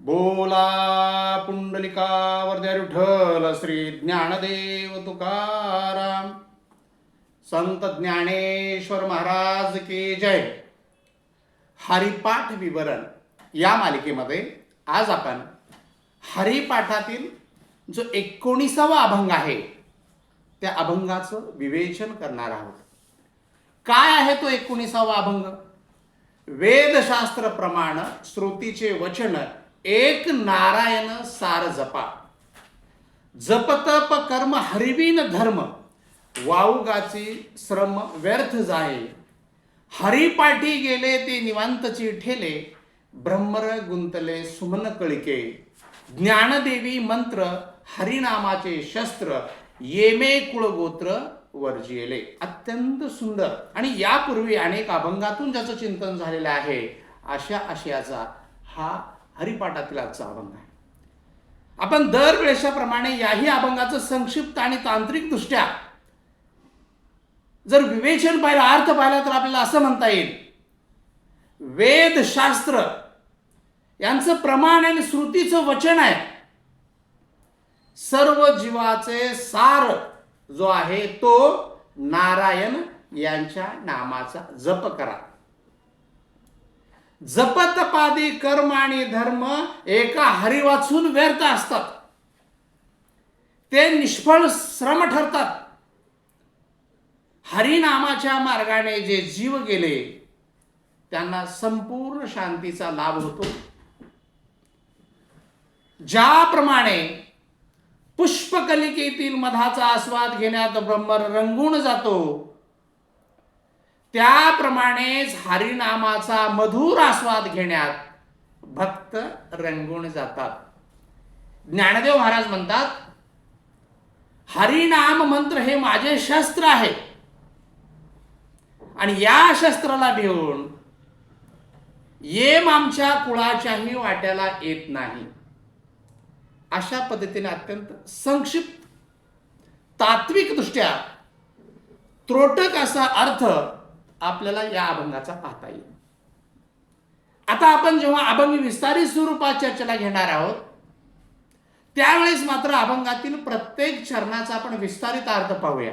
बोला पुंडलिका वरद्या विठ्ठल श्री ज्ञानदेव तुकाराम. संत ज्ञानेश्वर महाराज की जय. हरिपाठ विवरण या मालिकेमध्ये आज आपण हरिपाठातील जो एकोणीसावा अभंग आहे त्या अभंगाचं विवेचन करणार आहोत. काय आहे तो एकोणीसावा अभंग? वेदशास्त्र प्रमाण श्रुतीचे वचन एक नारायण सार जपा. जपतप कर्म हरिवीन धर्म. वाऊगाची श्रम व्यर्थ जाये हरिपाठी गेले ते निवांतची ठेले ब्रह्मर गुंतले सुमन कळिके. ज्ञानदेवी मंत्र हरिनामाचे शस्त्र येमे कुळगोत्र वर्जिले अत्यंत सुंदर. आणि यापूर्वी अनेक अभंगातून ज्याचं चिंतन झालेलं आहे अशा आशयाचा हा हरिपाठातील आजचा अभंग आहे. आपण दरवेळेशाप्रमाणे याही अभंगाचं संक्षिप्त आणि तांत्रिकदृष्ट्या जर विवेचन पाहिलं अर्थ पाहिला तर आपल्याला असं म्हणता येईल वेदशास्त्र यांचं प्रमाण आणि श्रुतीचं वचन आहे. सर्व जीवाचे सार जो आहे तो नारायण यांच्या नामाचा जप करा. जपतपादी कर्म आणि धर्म एका हरी वाचून व्यर्थ असतात. ते निष्फळ श्रम ठरतात. हरिनामाच्या मार्गाने जे जीव गेले त्यांना संपूर्ण शांतीचा लाभ होतो. ज्याप्रमाणे पुष्पकलिकेतील मधाचा आस्वाद घेण्यात ब्रह्म रंगून जातो त्याप्रमाणेच हरिनामाचा मधुर आस्वाद घेण्यात भक्त रंगून जातात. ज्ञानदेव महाराज म्हणतात हरिनाम मंत्र हे माझे शस्त्र आहे. आणि या शस्त्राला भिवून येम आमच्या कुळाच्याही वाट्याला येत नाही. अशा पद्धतीने अत्यंत संक्षिप्त तात्विकदृष्ट्या त्रोटक असा अर्थ आपल्याला या अभंगाचा पाहता येईल. आता आपण जेव्हा अभंग विस्तारित स्वरूपात चर्चेला घेणार आहोत त्यावेळेस मात्र अभंगातील प्रत्येक चरणाचा आपण विस्तारित अर्थ पाहूया.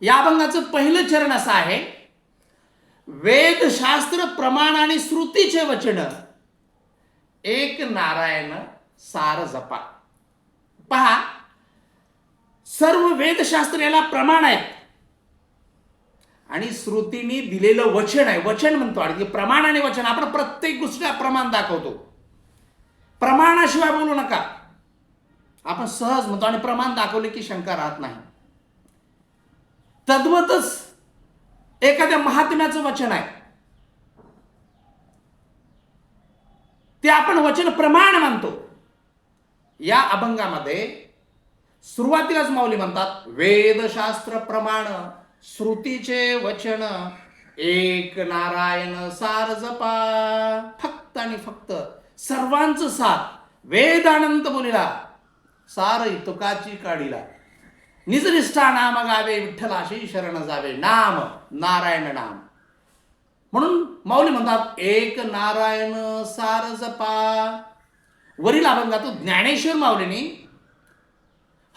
या अभंगाचं पहिलं चरण असं आहे वेदशास्त्र प्रमाण आणि श्रुतीचे वचन एक नारायण सार जपा. पहा सर्व वेदशास्त्र याला प्रमाण आहेत. आणि श्रुतीने दिलेलं वचन आहे. वचन म्हणतो आणि प्रमाण आणि वचन. आपण प्रत्येक गोष्टीला प्रमाण दाखवतो. प्रमाणाशिवाय बोलू नका. आपण सहज म्हणतो आणि प्रमाण दाखवले की शंका राहत नाही. तद्वतच एखाद्या महात्म्याचं वचन आहे. ते आपण वचन प्रमाण मानतो या अभंगामध्ये सुरुवातीलाच माऊली म्हणतात वेदशास्त्र प्रमाण. श्रुतीचे वचन एक नारायण सार जपा. फक्त आणि फक्त सर्वांचं सार वेदानंत बोलिला सार तुकाची काढीला निजनिष्ठा नाम गावे विठ्ठलाशी शरण जावे. नाम नारायण नाम. म्हणून माऊली म्हणतात एक नारायण सार जपा. वरील अभंगातून ज्ञानेश्वर माऊलींनी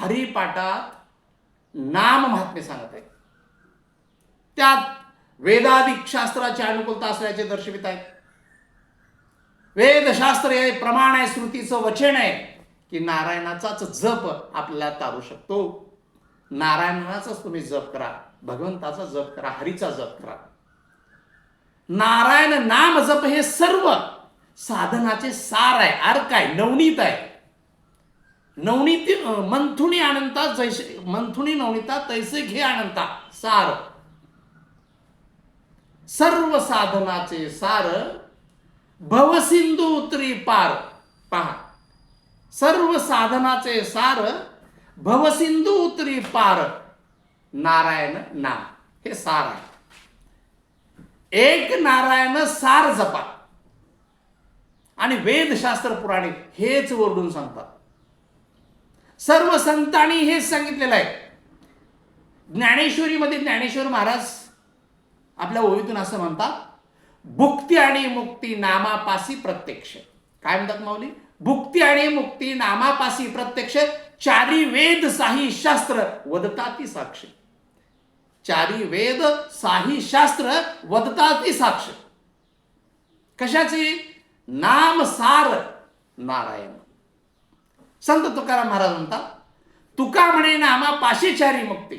हरिपाठात नाम महात्म्य सांगत आहे त्यात वेदाधिक शास्त्राची अनुकूलता असल्याचे दर्शवित आहेत. वेदशास्त्र हे प्रमाण आहे श्रुतीचं वचन आहे की नारायणाचाच जप आपल्याला तारू शकतो. नारायणाचाच तुम्ही जप करा भगवंताचा जप करा हरीचा जप करा. नारायण नाम जप हे सर्व साधनाचे सार आहे अर्क आहे नवनीत आहे. नवनीती मंथुनी अनंता जैसे मंथुनी नवनीता तैसे घे अनंता सार. सर्व साधनाचे सार भवसिंधू उतरी पार पहा. सर्व साधनाचे सार भवसिंधू उतरी पार नारायण नाम. हे सार आहे. एक नारायण सार जपा. आणि वेदशास्त्र पुराणे हेच ओरडून सांगतात. सर्व संतांनी हेच सांगितलेलं आहे. ज्ञानेश्वरीमध्ये ज्ञानेश्वर महाराज आपल्या ओळीतून असं म्हणतात भुक्ती आणि मुक्ती नामापासी प्रत्यक्ष. काय म्हणतात माऊली? भुक्ती आणि मुक्ती नामापासी प्रत्यक्ष चारी वेद साही शास्त्र वदताती साक्ष. चारी वेद साही शास्त्र वदताती साक्ष. कशाची? नाम सार नारायण. संत तुकाराम महाराज म्हणतात तुका म्हणे नामा पाशीचारी मुक्ती.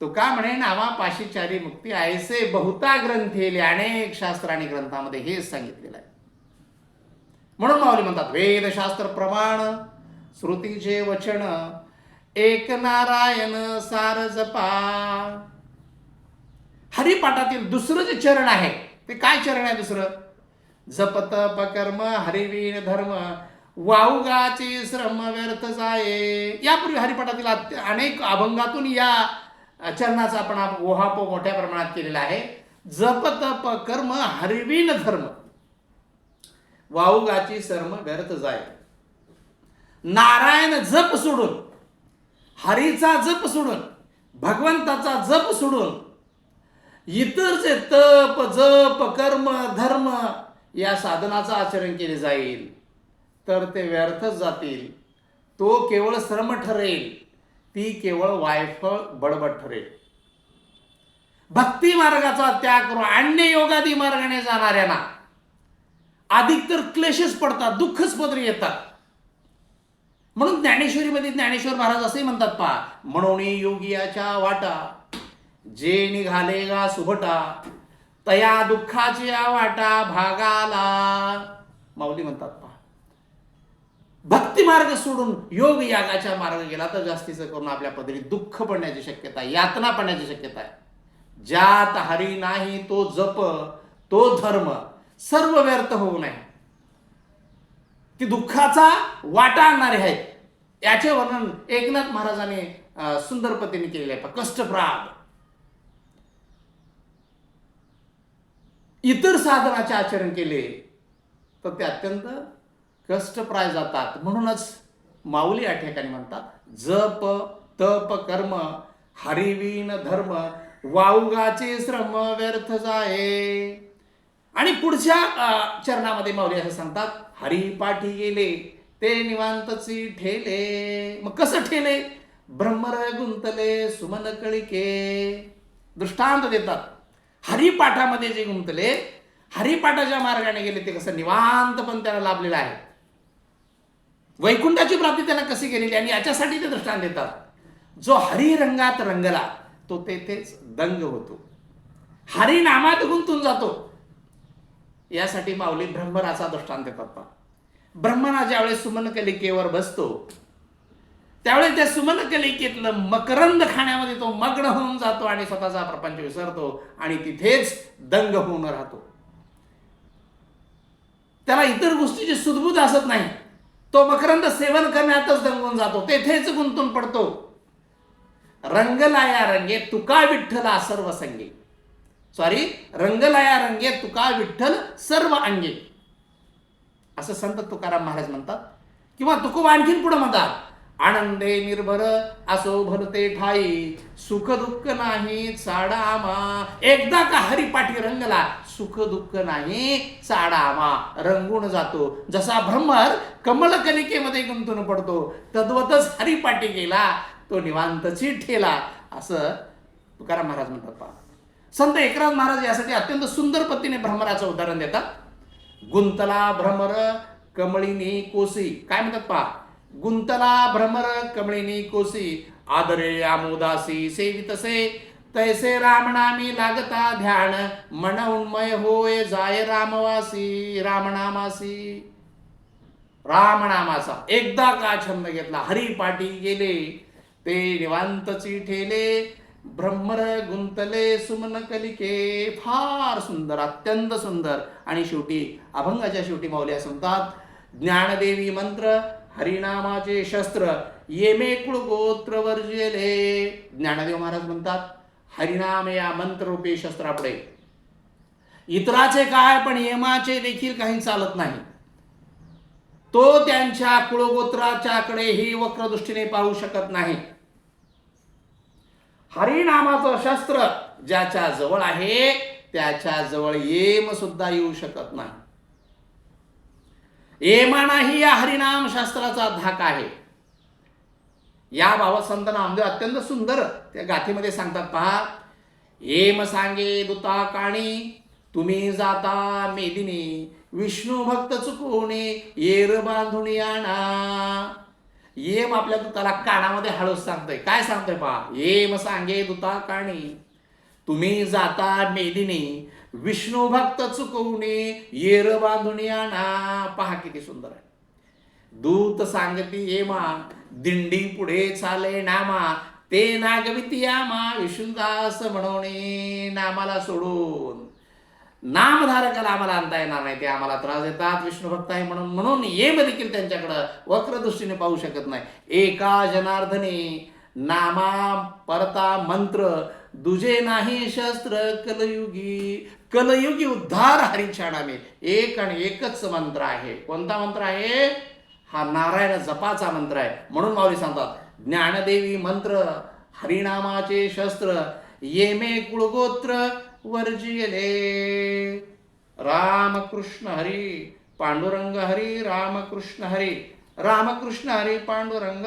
तुका म्हणे नावा पाशीचारी मुक्ती ऐसे बहुता ग्रंथेले अनेक शास्त्र आणि ग्रंथामध्ये हेच सांगितलेलं आहे. म्हणून माऊली म्हणतात वेदशास्त्र प्रमाण श्रुतीचे वचन एक नारायण सार जपा. हरिपाठातील दुसरं जे चरण आहे ते काय चरण आहे दुसरं? जपत पकर्म हरिवीण धर्म वाऊगाचे श्रम व्यर्थ जाये. यापूर्वी हरिपाठातील अनेक अभंगातून या चरणाचा आपण आप- ओहापो मोठ्या प्रमाणात केलेला आहे. जप तप कर्म हरिवीण धर्म. वाऊगाची सर्म व्यर्थ जाय. नारायण जप सोडून हरीचा जप सोडून भगवंताचा जप सोडून इतर जे तप जप कर्म धर्म या साधनाचं आचरण केले जाईल तर ते व्यर्थच जातील. तो केवळ श्रम ठरेल. ती केवळ वायफळ बडबड ठरेल. भक्ती मार्गाचा त्याग करून अन्य योगादी मार्गाने जाणाऱ्यांना अधिक तर क्लेशच पडतात दुःखच पदरी येतात. म्हणून ज्ञानेश्वरीमध्ये ज्ञानेश्वर महाराज असे म्हणतात पहा म्हणून योगियाच्या वाटा जे निघाले गा सुभटा तया दुःखाची वाटा भागाला. माऊली म्हणतात पहा. भक्ती मार्ग सोडून योग यागाच्या मार्ग गेला तर जास्तीचं करून आपल्या पदरी दुःख पडण्याची शक्यता आहे यातना पडण्याची शक्यता आहे. ज्यात हरी नाही तो जप तो धर्म सर्व व्यर्थ होऊ नये. ती दुःखाचा वाटा आणणारे आहेत. याचे वर्णन एकनाथ महाराजांनी सुंदर पद्धतीने केलेले आहे. कष्टप्राग इतर साधनाचे आचरण केले तर ते अत्यंत कष्टप्राय जातात. म्हणूनच माऊली या ठिकाणी म्हणतात जप तप कर्म हरिवीन धर्म वाऊगाचे श्रम व्यर्थ जाये. आणि पुढच्या चरणामध्ये माऊली असं सांगतात हरिपाठी गेले ते निवांतची ठेले. मग कसं ठेले? ब्रह्मर गुंतले सुमन कळिके. दृष्टांत देतात. हरिपाठामध्ये जे गुंतले हरिपाठाच्या मार्गाने गेले ते कसं निवांत पण त्याला लाभलेलं आहे. वैकुंठाची प्राप्ती त्यांना कशी केलेली आणि याच्यासाठी ते दृष्टांत देतात. जो हरिरंगात रंगला तो तेथेच दंग होतो. हरिनामात गुंतून जातो. यासाठी माऊली ब्रह्मराचा दृष्टांत देतात ब्रह्मना ज्यावेळेस सुमनकलिकेवर बसतो त्यावेळेस त्या सुमनकलिकेतलं मकरंद खाण्यामध्ये तो मग्न होऊन जातो आणि स्वतःचा प्रपंच विसरतो आणि तिथेच दंग होऊन राहतो. त्याला इतर गोष्टीची सुदबुद असत नाही. तो मकरंद सेवन करण्यातच दंगून जातो. तेथेच गुंतून पडतो. रंगलाया रंगे तुका विठ्ठला सर्व संगे. सॉरी रंगलाया रंगे तुका विठ्ठल सर्व अंगे. असं संत तुकाराम महाराज म्हणतात. किंवा तुकोबा आणखीन पुढे म्हणतात. आनंदे निर्भर असो भरते ठाई. सुख दुःख नाही साडामा. एकदा का हरिपाठी रंगला सुख दुःख नाही साडामा रंगून जातो. जसा भ्रमर कमल कलिकेमध्ये गुंतून पडतो तद्वतच हरिपाटी गेला तो निवांतची ठेला असं तुकाराम महाराज म्हणतात पहा. संत एकनाथ महाराज यासाठी अत्यंत सुंदर पद्धतीने भ्रमराचं उदाहरण देतात. गुंतला भ्रमर कमळीनी कोसी. काय म्हणतात पहा? गुंतला भ्रमर कमळीनी कोसी. आदरे आमोदासी सेवितसे. तैसे रामनामी लागता ध्यान मन उन्मय होय जाय रामवासी रामनामासी रामनामाचा एकदा का छंद घेतला हरिपाठी गेले ते निवांतची ठेले ब्रह्मर गुंतले सुमन कलिके. फार सुंदर अत्यंत सुंदर. आणि शेवटी अभंगाच्या शेवटी माऊल्या सांगतात म्हणतात ज्ञानदेवी मंत्र हरिनामाचे शस्त्र येमे कुळ गोत्र वर्जिले. ज्ञानदेव महाराज म्हणतात हरिनाम या मंत्ररूपी शस्त्रापुढे. इतराचे काय पण यमाचे देखील काही चालत नाही. तो त्यांच्या कुळगोत्राच्याकडेही वक्रदृष्टीने पाहू शकत नाही. हरिनामाचं शस्त्र ज्याच्या जवळ आहे त्याच्याजवळ येम सुद्धा येऊ शकत नाही. येमानाही नाही या हरिनाम शास्त्राचा धाक आहे. या भावसंत नामदेव अत्यंत सुंदर त्या गाथेमध्ये सांगतात पहा एम सांगे दुता काणी तुम्ही जाता मेदिनी विष्णू भक्त चुकवणे येर बांधून आणा. येम आपल्या दुताला कानामध्ये हळूच सांगतोय. काय सांगतोय पहा येम सांगे दुता काणी तुम्ही जाता मेदिनी विष्णू भक्त चुकवणे येर बांधून आणा. पहा किती सुंदर आहे. दूत सांगती येमा दिंडी पुढे चाले नामा ते नागविती यामा विष्णुदास म्हणवणे नामाला सोडून. नामधारकाला आम्हाला आणता येणार नाही ते आम्हाला त्रास देतात विष्णू भक्त आहे म्हणून म्हणून येम देखील त्यांच्याकडं वक्र दृष्टीने पाहू शकत नाही. एका जनार्दने नामा परता मंत्र दुजे नाही शस्त्र कलयुगी कलयुगी उद्धार हरिछाणामे एक आणि एकच मंत्र आहे. कोणता मंत्र आहे? हा नारायण जपाचा मंत्र आहे. म्हणून माऊली सांगतात ज्ञानदेवी मंत्र हरिनामाचे शस्त्र येमे कुळगोत्र वर्जियले. रामकृष्ण हरी पांडुरंग हरी रामकृष्ण हरी रामकृष्ण हरी पांडुरंग